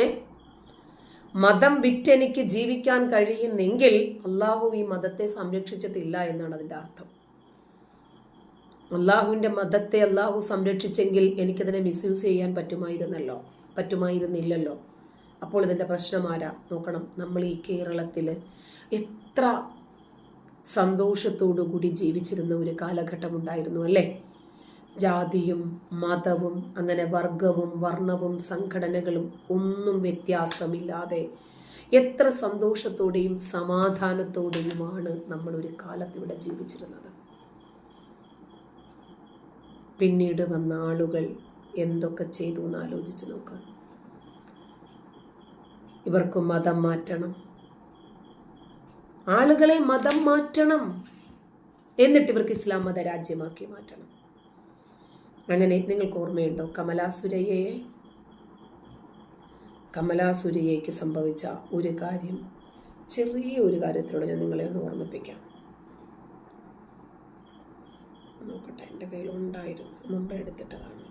ഏ? മതം വിറ്റെനിക്ക് ജീവിക്കാൻ കഴിയുന്നെങ്കിൽ അള്ളാഹു ഈ മതത്തെ സംരക്ഷിച്ചിട്ടില്ല എന്നാണ് അതിന്റെ അർത്ഥം. അള്ളാഹുവിന്റെ മതത്തെ അള്ളാഹു സംരക്ഷിച്ചെങ്കിൽ എനിക്കതിനെ മിസ്യൂസ് ചെയ്യാൻ പറ്റുമായിരുന്നല്ലോ? പറ്റുമായിരുന്നില്ലല്ലോ? അപ്പോൾ ഇതിന്റെ പ്രശ്നം ആരാ? നോക്കണം. നമ്മൾ ഈ കേരളത്തിൽ എത്ര സന്തോഷത്തോടു കൂടി ജീവിച്ചിരുന്ന ഒരു കാലഘട്ടം ഉണ്ടായിരുന്നു അല്ലേ? ജാതിയും മതവും അങ്ങനെ വർഗവും വർണവും സംഘടനകളും ഒന്നും വ്യത്യാസമില്ലാതെ എത്ര സന്തോഷത്തോടെയും സമാധാനത്തോടെയുമാണ് നമ്മൾ ഒരു കാലത്ത് ഇവിടെ ജീവിച്ചിരുന്നത്. പിന്നീട് വന്ന ആളുകൾ എന്തൊക്കെ ചെയ്തു എന്ന് ആലോചിച്ച് നോക്കുക ഇവർക്ക് മതം മാറ്റണം. ആളുകളെ മതം മാറ്റണം. എന്നിട്ട് ഇവർക്ക് ഇസ്ലാം മത രാജ്യമാക്കി മാറ്റണം. അങ്ങനെ നിങ്ങൾക്ക് ഓർമ്മയുണ്ടോ? കമലാസുരയ്യയെ കമലാസുരയ്യയ്ക്ക് സംഭവിച്ച ഒരു കാര്യം ചെറിയ ഒരു കാര്യത്തിലൂടെ ഞാൻ നിങ്ങളെ ഒന്ന് ഓർമ്മിപ്പിക്കാം. നോക്കട്ടെ എന്റെ കയ്യിൽ ഉണ്ടായിരുന്നു മുമ്പേ എടുത്തിട്ടതാണ്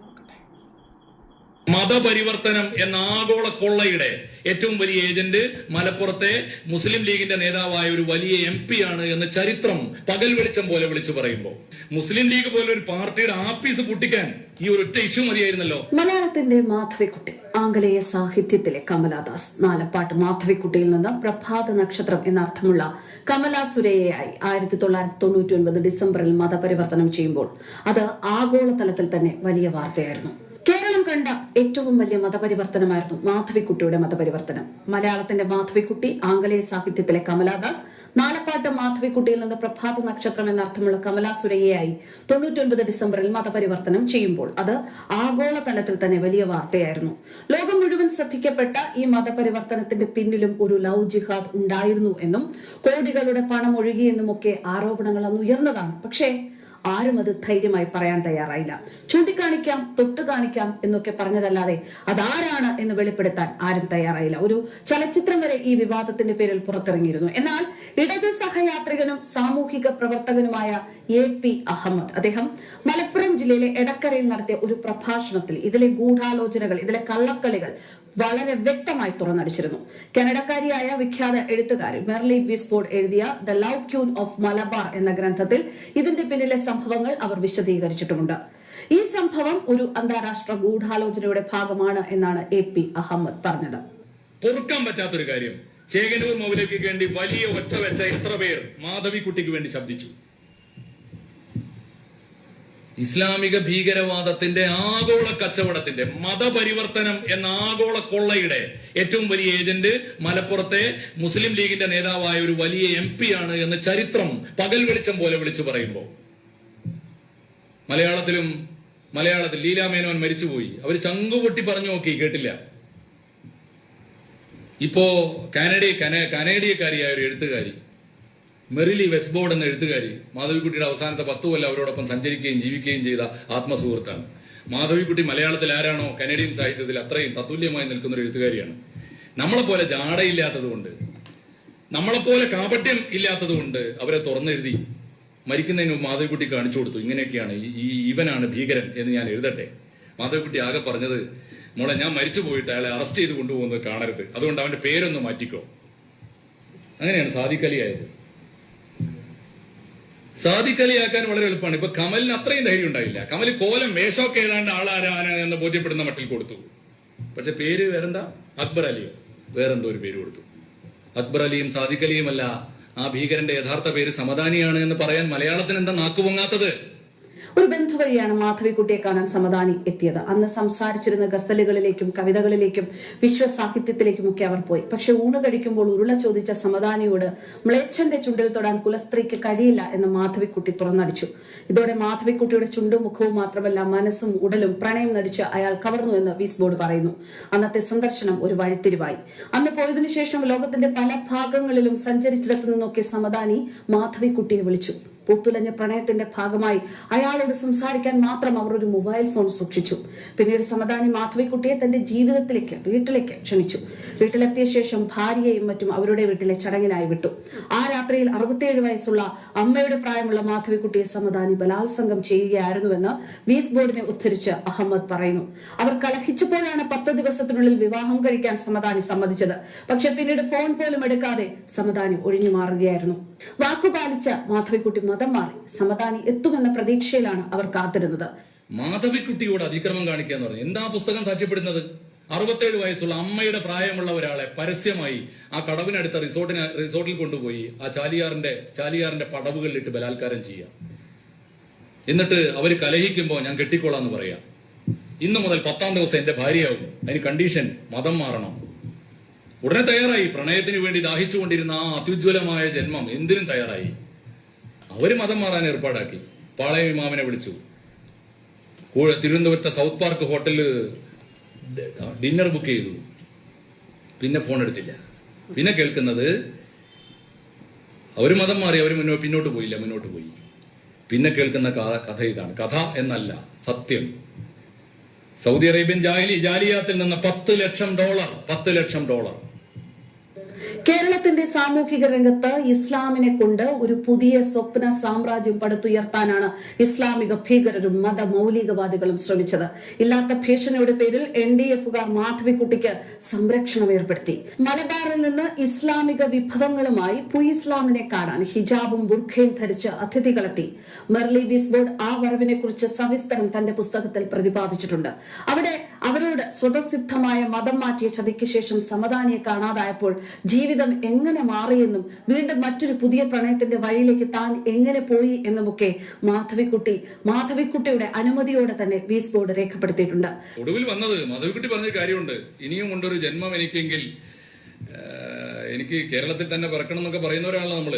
നോക്കട്ടെ മതപരിവർത്തനം എന്ന ആഗോള കൊള്ളയുടെ ഏറ്റവും വലിയ ഏജന്റ് മലപ്പുറത്തെ മുസ്ലിം ലീഗിന്റെ നേതാവായ ഒരു വലിയ എം പി ആണ് എന്ന ചരിത്രം പകൽ വെളിച്ചം പോലെ വിളിച്ചു പറയുമ്പോൾ. മുസ്ലിം ലീഗ് പോലെ ഒരു പാർട്ടിയുടെ ആപ്പീസ് പൊട്ടിക്കാൻ ഈ ഒരു ഇഷ്യൂ മതിയായിരുന്നല്ലോ. മലയാളത്തിന്റെ മാധവിക്കുട്ടി ആംഗലേയ സാഹിത്യത്തിലെ കമലാദാസ് നാലപ്പാട്ട് മാധവിക്കുട്ടിയിൽ നിന്ന് പ്രഭാത നക്ഷത്രം എന്നർത്ഥമുള്ള കമലാ സുരയായി ആയിരത്തി തൊള്ളായിരത്തി തൊണ്ണൂറ്റി ഒൻപത് ഡിസംബറിൽ മതപരിവർത്തനം ചെയ്യുമ്പോൾ. അത് ആഗോളതലത്തിൽ തന്നെ വലിയ വാർത്തയായിരുന്നു. കണ്ട ഏറ്റവും വലിയ മതപരിവർത്തനമായിരുന്നു മാധവിക്കുട്ടിയുടെ മതപരിവർത്തനം. മലയാളത്തിന്റെ മാധവിക്കുട്ടി ആംഗലേയ സാഹിത്യത്തിലെ കമലാദാസ് നാലപ്പാട്ട് മാധവിക്കുട്ടിയിൽ നിന്ന് പ്രഭാത നക്ഷത്രം എന്നർത്ഥമുള്ള കമലാ സുരയ്യയായി തൊണ്ണൂറ്റൊൻപത് ഡിസംബറിൽ മതപരിവർത്തനം ചെയ്യുമ്പോൾ അത് ആഗോളതലത്തിൽ തന്നെ വലിയ വാർത്തയായിരുന്നു. ലോകം മുഴുവൻ ശ്രദ്ധിക്കപ്പെട്ട ഈ മതപരിവർത്തനത്തിന്റെ പിന്നിലും ഒരു ലവ് ജിഹാദ് ഉണ്ടായിരുന്നു എന്നും കോടികളുടെ പണം ഒഴുകിയെന്നുമൊക്കെ ആരോപണങ്ങൾ അന്ന് ഉയർന്നതാണ്. പക്ഷേ ആരും അത് ധൈര്യമായി പറയാൻ തയ്യാറായില്ല. ചൂണ്ടിക്കാണിക്കാം തൊട്ട് കാണിക്കാം എന്നൊക്കെ പറഞ്ഞതല്ലാതെ അതാരാണ് എന്ന് വെളിപ്പെടുത്താൻ ആരും തയ്യാറായില്ല. ഒരു ചലച്ചിത്രം വരെ ഈ വിവാദത്തിന്റെ പേരിൽ പുറത്തിറങ്ങിയിരുന്നു. എന്നാൽ ഇടത് സഹയാത്രികനും സാമൂഹിക പ്രവർത്തകനുമായ എ പി അഹമ്മദ് അദ്ദേഹം മലപ്പുറം ജില്ലയിലെ എടക്കരയിൽ നടത്തിയ ഒരു പ്രഭാഷണത്തിൽ ഇതിലെ ഗൂഢാലോചനകൾ ഇതിലെ കള്ളക്കളികൾ വളരെ വ്യക്തമായി തുറന്നടിച്ചിരുന്നു. കനഡക്കാരിയായ വിഖ്യാത എഴുത്തുകാരി മെർലി വിസ്ഫോർഡ് എഴുതിയ the love queen of Malabar എന്ന ഗ്രന്ഥത്തിൽ ഇതിന്റെ പിന്നിലെ സംഭവങ്ങൾ അവർ വിശദീകരിച്ചിട്ടുമുണ്ട്. ഈ സംഭവം ഒരു അന്താരാഷ്ട്ര ഗൂഢാലോചനയുടെ ഭാഗമാണ് എന്നാണ് എ പി അഹമ്മദ് പറഞ്ഞത്. പൊറുക്കാൻ പറ്റാത്തൊരു കാര്യം. ചേകനൂർ മൗലയ്ക്ക് വേണ്ടി വലിയ ഒറ്റ വെച്ച എത്ര പേർ മാധവിക്കുട്ടിക്ക് വേണ്ടി ശബ്ദിച്ചു. ഇസ്ലാമിക ഭീകരവാദത്തിന്റെ ആഗോള കച്ചവടത്തിന്റെ മതപരിവർത്തനം എന്ന ആഗോള കൊള്ളയുടെ ഏറ്റവും വലിയ ഏജന്റ് മലപ്പുറത്തെ മുസ്ലിം ലീഗിന്റെ നേതാവായ ഒരു വലിയ എം ആണ് എന്ന് ചരിത്രം പകൽ വെളിച്ചം പോലെ വിളിച്ചു പറയുമ്പോൾ. മലയാളത്തിലും മലയാളത്തിൽ ലീലാമേനോൻ മരിച്ചുപോയി. അവർ ചങ്കുപൊട്ടി പറഞ്ഞു നോക്കി കേട്ടില്ല. ഇപ്പോ കാനഡ കന- കനേഡിയക്കാരിയായ ഒരു എഴുത്തുകാരി മെറിലി വെസ്ബോർഡ് എന്ന എഴുത്തുകാരി മാധവിക്കുട്ടിയുടെ അവസാനത്തെ പത്തു കൊല്ലം അവരോടൊപ്പം സഞ്ചരിക്കുകയും ജീവിക്കുകയും ചെയ്ത ആത്മസുഹൃത്താണ്. മാധവിക്കുട്ടി മലയാളത്തിൽ ആരാണോ കനേഡിയൻ സാഹിത്യത്തിൽ അത്രയും തത്തുല്യമായി നിൽക്കുന്ന ഒരു എഴുത്തുകാരിയാണ്. നമ്മളെപ്പോലെ ജാടയില്ലാത്തത് കൊണ്ട് നമ്മളെപ്പോലെ കാപട്യം ഇല്ലാത്തത് കൊണ്ട് അവരെ തുറന്നെഴുതി മരിക്കുന്നതിന് മാധവിക്കുട്ടി കാണിച്ചു കൊടുത്തു. ഇങ്ങനെയൊക്കെയാണ് ഈ- ഇവനാണ് ഭീകരൻ എന്ന് ഞാൻ എഴുതട്ടെ. മാധവിക്കുട്ടി ആകെ പറഞ്ഞത് മോളെ ഞാൻ മരിച്ചു പോയിട്ട് അയാളെ അറസ്റ്റ് ചെയ്ത് കൊണ്ടുപോകുന്നത് കാണരുത്. അതുകൊണ്ട് അവന്റെ പേരൊന്ന് മാറ്റിക്കോ. അങ്ങനെയാണ് സാദിഖലി സാദിഖലിയാക്കാൻ വളരെ എളുപ്പമാണ്. ഇപ്പൊ കമലിന് അത്രയും ധൈര്യം ഉണ്ടായില്ല. കമൽ കോലം വേഷമൊക്കെ ഏതാണ്ട് ആളാരാണ് എന്ന് ബോധ്യപ്പെടുന്ന മട്ടിൽ കൊടുത്തു. പക്ഷെ പേര് വേറെന്താ? അക്ബർ അലിയോ. വേറെന്തോ ഒരു പേര് കൊടുത്തു. അക്ബർ അലിയും സാദിഖ് അല്ല ആ ഭീകരന്റെ യഥാർത്ഥ പേര് സമദാനിയാണ് എന്ന് പറയാൻ മലയാളത്തിന് എന്താ നാക്കുപൊങ്ങാത്തത്? ഒരു ബന്ധു വഴിയാണ് മാധവിക്കുട്ടിയെ കാണാൻ സമദാനി എത്തിയത്. അന്ന് സംസാരിച്ചിരുന്ന ഗസലുകളിലേക്കും കവിതകളിലേക്കും വിശ്വസാഹിത്യത്തിലേക്കുമൊക്കെ അവർ പോയി. പക്ഷെ ഊണ് കഴിക്കുമ്പോൾ ഉരുള ചോദിച്ച സമദാനിയോട് മ്ലേച്ഛന്റെ ചുണ്ടിൽ തൊടാൻ കുലസ്ത്രീക്ക് കഴിയില്ല എന്ന് മാധവിക്കുട്ടി തുറന്നടിച്ചു. ഇതോടെ മാധവിക്കുട്ടിയുടെ ചുണ്ടും മുഖവും മാത്രമല്ല മനസ്സും ഉടലും പ്രണയം നടിച്ച് അയാൾ കവർന്നു എന്ന് വീസ്ബോർഡ് പറയുന്നു. അന്നത്തെ സന്ദർശനം ഒരു വഴിത്തിരിവായി. അന്ന് പോയതിനു ശേഷം ലോകത്തിന്റെ പല ഭാഗങ്ങളിലും സഞ്ചരിച്ചിടത്തു നിന്നൊക്കെ സമദാനി മാധവിക്കുട്ടിയെ വിളിച്ചു. പൂത്തുലഞ്ഞ പ്രണയത്തിന്റെ ഭാഗമായി അയാളോട് സംസാരിക്കാൻ മാത്രം അവർ ഒരു മൊബൈൽ ഫോൺ സൂക്ഷിച്ചു. പിന്നീട് സമദാനി മാധവിക്കുട്ടിയെ തന്റെ ജീവിതത്തിലേക്ക് വീട്ടിലേക്ക് ക്ഷണിച്ചു. വീട്ടിലെത്തിയ ശേഷം ഭാര്യയെയും മറ്റും അവരുടെ വീട്ടിലെ ചടങ്ങിനായി വിട്ടു. ആ രാത്രിയിൽ അറുപത്തിയേഴ് വയസ്സുള്ള അമ്മയുടെ പ്രായമുള്ള മാധവിക്കുട്ടിയെ സമദാനി ബലാത്സംഗം ചെയ്യുകയായിരുന്നുവെന്ന് വീസ് ബോർഡിനെ ഉദ്ധരിച്ച് അഹമ്മദ് പറയുന്നു. അവർ കലഹിച്ചപ്പോഴാണ് പത്ത് ദിവസത്തിനുള്ളിൽ വിവാഹം കഴിക്കാൻ സമദാനി സമ്മതിച്ചത്. പക്ഷെ പിന്നീട് ഫോൺ പോലും എടുക്കാതെ സമദാനി ഒഴിഞ്ഞു മാറുകയായിരുന്നു വാക്കുപാലിച്ച മാധവിക്കുട്ടി മതം മാറി സമതാനി എത്തുമെന്ന പ്രതീക്ഷയിലാണ് അവർ കാത്തിരുന്നത്. മാധവിക്കുട്ടിയോട് അതിക്രമം കാണിക്കുക എന്ന് പറഞ്ഞു. എന്താ പുസ്തകം സാക്ഷ്യപ്പെടുന്നത് അറുപത്തേഴ് വയസ്സുള്ള അമ്മയുടെ പ്രായമുള്ള ഒരാളെ പരസ്യമായി ആ കടവിനടുത്ത റിസോർട്ടിന് റിസോർട്ടിൽ കൊണ്ടുപോയി ആ ചാലിയാറിന്റെ ചാലിയാറിന്റെ പടവുകളിലിട്ട് ബലാത്കാരം ചെയ്യുക. എന്നിട്ട് അവർ കലഹിക്കുമ്പോൾ ഞാൻ കെട്ടിക്കോളാം എന്ന് പറയാം. ഇന്നു മുതൽ പത്താം ദിവസം എന്റെ ഭാര്യയാവും. അതിന് കണ്ടീഷൻ മതം മാറണം. ഉടനെ തയ്യാറായി. പ്രണയത്തിന് വേണ്ടി ദാഹിച്ചുകൊണ്ടിരുന്ന ആ അത്യുജ്വലമായ ജന്മം എന്തിനും തയ്യാറായി. അവർ മതം മാറാൻ ഏർപ്പാടാക്കി. പാളയം ഇമാമിനെ വിളിച്ചു. തിരുവനന്തപുരത്തെ സൗത്ത് പാർക്ക് ഹോട്ടലിൽ ഡിന്നർ ബുക്ക് ചെയ്തു. പിന്നെ ഫോൺ എടുത്തില്ല. പിന്നെ കേൾക്കുന്നത് അവർ മതം മാറി അവർ മുന്നോ പിന്നോട്ട് പോയില്ല മുന്നോട്ട് പോയി. പിന്നെ കേൾക്കുന്ന കഥ ഇതാണ്. കഥ എന്നല്ല സത്യം. സൗദി അറേബ്യൻ ജാലി ജാലിയാത്തിൽ നിന്ന് പത്ത് ലക്ഷം ഡോളർ പത്ത് ലക്ഷം ഡോളർ. കേരളത്തിന്റെ സാമൂഹിക രംഗത്ത് ഇസ്ലാമിനെ കൊണ്ട് ഒരു പുതിയ സ്വപ്ന സാമ്രാജ്യം പടുത്തുയർത്താനാണ് ഇസ്ലാമിക ഭീകരരും മത മതമൌലികവാദികളും ശ്രമിച്ചത്. ഇല്ലാത്ത ഭീഷണിയുടെ പേരിൽ എൻ ഡി എഫുകാർ മാധവിക്കുട്ടിക്ക് സംരക്ഷണം ഏർപ്പെടുത്തി. മലബാറിൽ നിന്ന് ഇസ്ലാമിക വിഭവങ്ങളുമായി പുയിസ്ലാമിനെ കാണാൻ ഹിജാബും ബുർഖയും ധരിച്ച് അതിഥികളെത്തി. മെർലി വിസ്ബോർഡ് ആ വരവിനെ കുറിച്ച് സവിസ്തരം തന്റെ പുസ്തകത്തിൽ പ്രതിപാദിച്ചിട്ടുണ്ട്. അവിടെ അവരോട് സ്വതസിദ്ധമായ മതം മാറ്റിയ ചതിക്ക് ശേഷം സമദാനിയെ കാണാതായപ്പോൾ ജീവിതം എങ്ങനെ മാറിയെന്നും വീണ്ടും മറ്റൊരു പുതിയ പ്രണയത്തിന്റെ വഴിയിലേക്ക് താൻ എങ്ങനെ പോയി എന്നുമൊക്കെ മാധവിക്കുട്ടി മാധവിക്കുട്ടിയുടെ അനുമതിയോടെ തന്നെ വീസ് ബോർഡ് രേഖപ്പെടുത്തിയിട്ടുണ്ട്. ഒടുവിൽ വന്നത് മാധവിക്കുട്ടി പറഞ്ഞ കാര്യമുണ്ട്. ഇനിയും ഉണ്ടൊരു ജന്മം എനിക്കെങ്കിൽ എനിക്ക് കേരളത്തിൽ തന്നെ പിറക്കണം എന്നൊക്കെ പറയുന്നവരാണല്ലോ നമ്മൾ.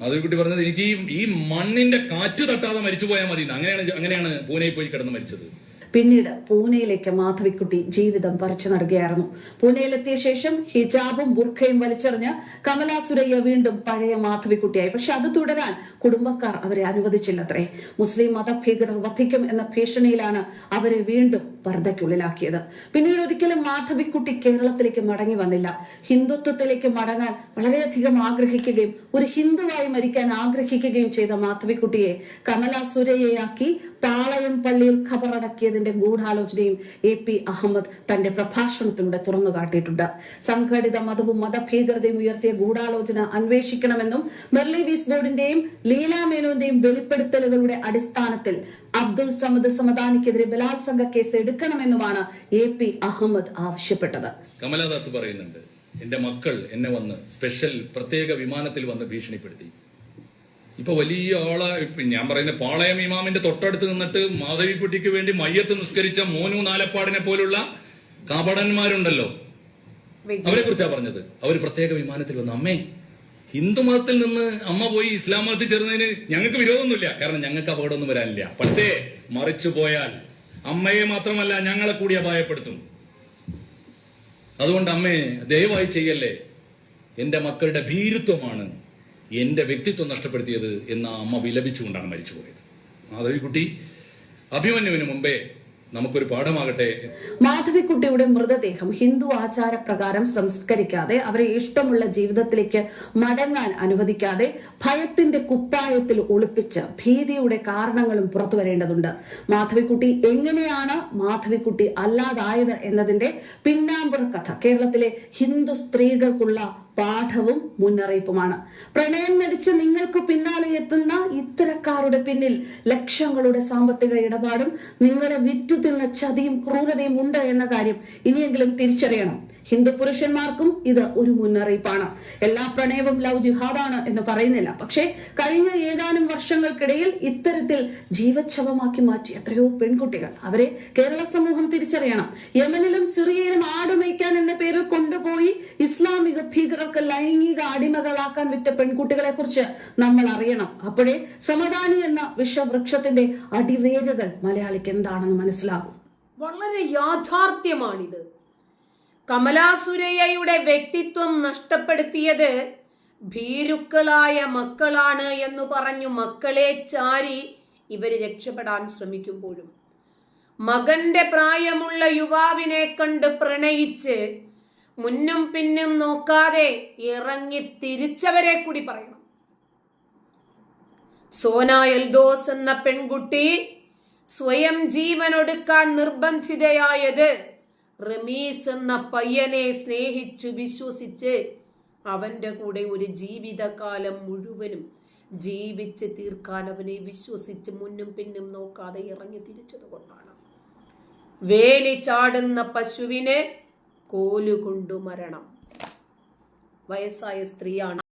മാധവിക്കുട്ടി പറഞ്ഞത് എനിക്ക് ഈ മണ്ണിന്റെ കാറ്റ് തട്ടാതെ മരിച്ചു പോയാൽ മതി. അങ്ങനെയാണ് അങ്ങനെയാണ് പൂനെ പോയി കിടന്ന് മരിച്ചത്. പിന്നീട് പൂനെയിലേക്ക് മാധവിക്കുട്ടി ജീവിതം പറിച്ചു നടുകയായിരുന്നു. പൂനെയിലെത്തിയ ശേഷം ഹിജാബും ബുർഖയും വലിച്ചെറിഞ്ഞ് കമലാ സുരയ്യ വീണ്ടും പഴയ മാധവിക്കുട്ടിയായി. പക്ഷെ അത് തുടരാൻ കുടുംബക്കാർ അവരെ അനുവദിച്ചില്ലത്രേ. മുസ്ലിം മതഭീകരർ വധിക്കും എന്ന ഭീഷണിയിലാണ് അവരെ വീണ്ടും പർദ്ദയ്ക്കുള്ളിലാക്കിയത്. പിന്നീട് ഒരിക്കലും മാധവിക്കുട്ടി കേരളത്തിലേക്ക് മടങ്ങി വന്നില്ല. ഹിന്ദുത്വത്തിലേക്ക് മടങ്ങാൻ വളരെയധികം ആഗ്രഹിക്കുകയും ഒരു ഹിന്ദുവായി മരിക്കാൻ ആഗ്രഹിക്കുകയും ചെയ്ത മാധവിക്കുട്ടിയെ കമലാ സുരയ്യയാക്കി പാളയം പള്ളിയിൽ ഖബറടക്കിയതിന്റെ ഗൂഢാലോചനയും എ പി അഹമ്മദ് തന്റെ പ്രഭാഷണത്തിലൂടെ തുറന്നു കാട്ടിയിട്ടുണ്ട്. സംഘടിത മതവും മതഭീകരതയും ഉയർത്തിയ ഗൂഢാലോചന അന്വേഷിക്കണമെന്നും മെർലി വീസ് ബോർഡിന്റെയും ലീലാ മേനോന്റെയും വെളിപ്പെടുത്തലുകളുടെ അടിസ്ഥാനത്തിൽ അബ്ദുൾ സമദ് സമദാനിക്കെതിരെ ബലാത്സംഗ കേസ് എടുക്കണമെന്നുമാണ് എ പി അഹമ്മദ് ആവശ്യപ്പെട്ടത്. കമലാദാസ് പറയുന്നുണ്ട് എന്റെ മക്കൾ എന്നെ വന്ന് സ്പെഷ്യൽ പ്രത്യേക വിമാനത്തിൽ വന്ന് ഭീഷണിപ്പെടുത്തി. ഇപ്പൊ വലിയ ആളെ ഞാൻ പറയുന്ന പാളയം ഇമാമിന്റെ തൊട്ടടുത്ത് നിന്നിട്ട് മാധവിക്കുട്ടിക്ക് വേണ്ടി മയ്യത്ത് നിസ്കരിച്ച മോനു നാലപ്പാടിനെ പോലുള്ള കപടന്മാരുണ്ടല്ലോ. അവരെ കുറിച്ചാ പറഞ്ഞത്. അവർ പ്രത്യേക വിമാനത്തിൽ വന്നു. അമ്മേ ഹിന്ദു മതത്തിൽ നിന്ന് അമ്മ പോയി ഇസ്ലാം മതത്തിൽ ചേർന്നതിന് ഞങ്ങൾക്ക് വിരോധമൊന്നുമില്ല. കാരണം ഞങ്ങൾക്ക് അപകടമൊന്നും വരാനില്ല. പക്ഷേ മറിച്ചു പോയാൽ അമ്മയെ മാത്രമല്ല ഞങ്ങളെ കൂടി അപായപ്പെടുത്തും. അതുകൊണ്ട് അമ്മേ ദയവായി ചെയ്യല്ലേ? എന്റെ മക്കളുടെ ഭീരുത്വമാണ്. എന്റെ വ്യക്തിത്വം നഷ്ടപ്പെടുത്തിയത് എന്ന അമ്മ വിലപിച്ചുകൊണ്ടാണ് മരിച്ചുപോയത്. മാധവിക്കുട്ടി അഭിമന്യുവിന് മുമ്പേ നമുക്കൊരു പാഠമാകട്ടെ? മാധവിക്കുട്ടിയുടെ മൃതദേഹം ഹിന്ദു ആചാരപ്രകാരം സംസ്കരിക്കാതെ അവരെ ഇഷ്ടമുള്ള ജീവിതത്തിലേക്ക് മടങ്ങാൻ അനുവദിക്കാതെ ഭയത്തിന്റെ കുപ്പായത്തിൽ ഒളിപ്പിച്ച് ഭീതിയുടെ കാരണങ്ങളും പുറത്തു വരേണ്ടതുണ്ട് മാധവിക്കുട്ടി എങ്ങനെയാണ് മാധവിക്കുട്ടി അല്ലാതായത് എന്നതിന്റെ പിന്നാമ്പുറ കഥ കേരളത്തിലെ ഹിന്ദു സ്ത്രീകൾക്കുള്ള പാഠവും മുന്നറിയിപ്പുമാണ്. പ്രണയം നടിച്ച് നിങ്ങൾക്ക് പിന്നാലെ എത്തുന്ന ഇത്തരക്കാരുടെ പിന്നിൽ ലക്ഷങ്ങളുടെ സാമ്പത്തിക ഇടപാടും നിങ്ങളെ വിറ്റു തിന്ന ചതിയും ക്രൂരതയും ഉണ്ട് എന്ന കാര്യം ഇനിയെങ്കിലും തിരിച്ചറിയണം. ഹിന്ദു പുരുഷന്മാർക്കും ഇത് ഒരു മുന്നറിയിപ്പാണ്. എല്ലാ പ്രണയവും ലവ് ജിഹാദാണ് എന്ന് പറയുന്നില്ല. പക്ഷേ കഴിഞ്ഞ ഏതാനും വർഷങ്ങൾക്കിടയിൽ ഇത്തരത്തിൽ ജീവച്ഛവമാക്കി മാറ്റി എത്രയോ പെൺകുട്ടികൾ. അവരെ കേരള സമൂഹം തിരിച്ചറിയണം. യമനിലും സിറിയയിലും ആടുമയ്ക്കാൻ എന്ന പേരിൽ കൊണ്ടുപോയി ഇസ്ലാമിക ഭീകരർക്ക് ലൈംഗിക അടിമകളാക്കാൻ വിറ്റ പെൺകുട്ടികളെ കുറിച്ച് നമ്മൾ അറിയണം. അപ്പോഴേ സമദാനി എന്ന വിഷവൃക്ഷത്തിന്റെ അടിവേരുകൾ മലയാളിക്ക് എന്താണെന്ന് മനസ്സിലാകും. വളരെ യാഥാർത്ഥ്യമാണിത്. കമലാസുരയ്യയുടെ വ്യക്തിത്വം നഷ്ടപ്പെടുത്തിയത് ഭീരുക്കളായ മക്കളാണ് എന്ന് പറഞ്ഞു മക്കളെ ചാരി ഇവർ രക്ഷപ്പെടാൻ ശ്രമിക്കുമ്പോഴും. മകന്റെ പ്രായമുള്ള യുവാവിനെ കണ്ട് പ്രണയിച്ച് മുന്നും പിന്നും നോക്കാതെ ഇറങ്ങി തിരിച്ചവരെ കൂടി പറയണം. സോന എൽദോസ് എന്ന പെൺകുട്ടി സ്വയം ജീവനൊടുക്കാൻ നിർബന്ധിതയായത് റമീസ് എന്ന പയ്യനെ സ്നേഹിച്ചു വിശ്വസിച്ച് അവന്റെ കൂടെ ഒരു ജീവിതകാലം മുഴുവനും ജീവിച്ച് തീർക്കാൻ അവനെ വിശ്വസിച്ച് മുന്നും പിന്നും നോക്കാതെ ഇറങ്ങി തിരിച്ചത് കൊണ്ടാണ്. വേലി ചാടുന്ന പശുവിനെ കോലുകൊണ്ടു മരണം. വയസ്സായ സ്ത്രീയാണ്